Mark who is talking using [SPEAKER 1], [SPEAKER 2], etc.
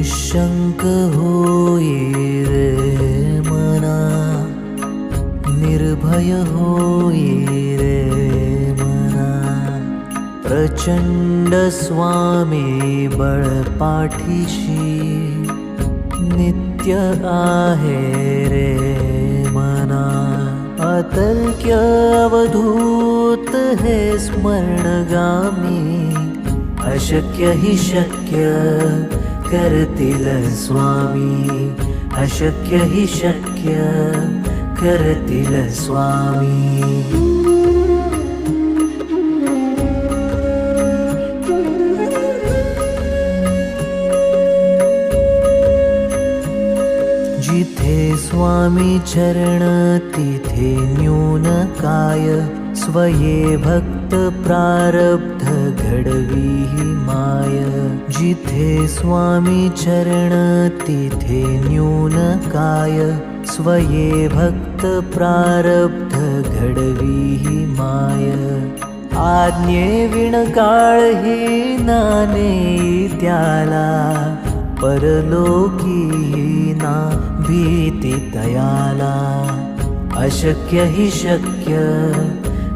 [SPEAKER 1] निशङ्क होई रे मना निर्भय होई रे मना प्रचण्ड स्वामी बळपाठीशी नित्य आहे रे मना अतर्क्य अवधूत हे स्मरणगामी। अशक्य हि शक्य करतील स्वामी अशक्य हि शक्य करतील स्वामी। जिथे स्वामी चरण तिथे न्यून काय स्वये भक्त प्रारब्ध घडवी माय। जिथे स्वामी चरण तिथे न्यून काय स्वये भक्त प्रारब्ध घडवी माय। आज्ञे विणकाळ ही नाने त्याला। परलोकी ना भीती तयाला अशक्य हि शक्य